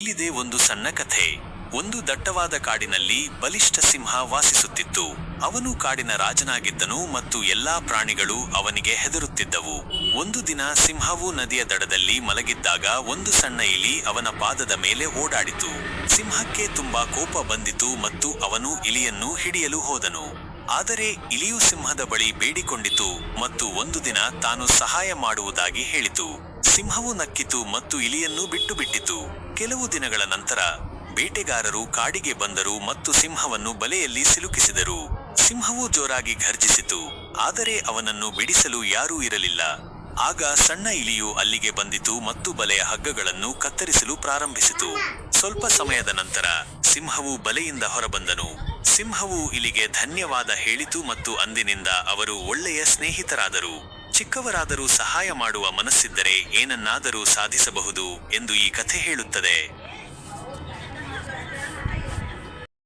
ಇಲ್ಲಿದೆ ಒಂದು ಸಣ್ಣ ಕಥೆ. ಒಂದು ದಟ್ಟವಾದ ಕಾಡಿನಲ್ಲಿ ಬಲಿಷ್ಠ ಸಿಂಹ ವಾಸಿಸುತ್ತಿತ್ತು. ಅವನು ಕಾಡಿನ ರಾಜನಾಗಿದ್ದನು ಮತ್ತು ಎಲ್ಲಾ ಪ್ರಾಣಿಗಳು ಅವನಿಗೆ ಹೆದರುತ್ತಿದ್ದವು. ಒಂದು ದಿನ ಸಿಂಹವು ನದಿಯ ದಡದಲ್ಲಿ ಮಲಗಿದ್ದಾಗ ಒಂದು ಸಣ್ಣ ಇಲಿ ಅವನ ಪಾದದ ಮೇಲೆ ಓಡಾಡಿತು. ಸಿಂಹಕ್ಕೆ ತುಂಬಾ ಕೋಪ ಬಂದಿತು ಮತ್ತು ಅವನು ಇಲಿಯನ್ನು ಹಿಡಿಯಲು ಹೋದನು. ಆದರೆ ಇಲಿಯು ಸಿಂಹದ ಬಳಿ ಬೇಡಿಕೊಂಡಿತು ಮತ್ತು ಒಂದು ದಿನ ತಾನು ಸಹಾಯ ಮಾಡುವುದಾಗಿ ಹೇಳಿತು. ಸಿಂಹವು ನಕ್ಕಿತು ಮತ್ತು ಇಲಿಯನ್ನು ಬಿಟ್ಟು ಬಿಟ್ಟಿತು ಕೆಲವು ದಿನಗಳ ನಂತರ ಬೇಟೆಗಾರರು ಕಾಡಿಗೆ ಬಂದರು ಮತ್ತು ಸಿಂಹವನ್ನು ಬಲೆಯಲ್ಲಿ ಸಿಲುಕಿಸಿದರು. ಸಿಂಹವು ಜೋರಾಗಿ ಘರ್ಜಿಸಿತು, ಆದರೆ ಅವನನ್ನು ಬಿಡಿಸಲು ಯಾರೂ ಇರಲಿಲ್ಲ. ಆಗ ಸಣ್ಣ ಇಲಿಯು ಅಲ್ಲಿಗೆ ಬಂದಿತು ಮತ್ತು ಬಲೆಯ ಹಗ್ಗಗಳನ್ನು ಕತ್ತರಿಸಲು ಪ್ರಾರಂಭಿಸಿತು. ಸ್ವಲ್ಪ ಸಮಯದ ನಂತರ ಸಿಂಹವು ಬಲೆಯಿಂದ ಹೊರಬಂದನು. ಸಿಂಹವು ಇಲಿಗೆ ಧನ್ಯವಾದ ಹೇಳಿತು ಮತ್ತು ಅಂದಿನಿಂದ ಅವರು ಒಳ್ಳೆಯ ಸ್ನೇಹಿತರಾದರು. ಚಿಕ್ಕವರಾದರೂ ಸಹಾಯ ಮಾಡುವ ಮನಸ್ಸಿದ್ದರೆ ಏನನ್ನಾದರೂ ಸಾಧಿಸಬಹುದು ಎಂದು ಈ ಕಥೆ ಹೇಳುತ್ತದೆ.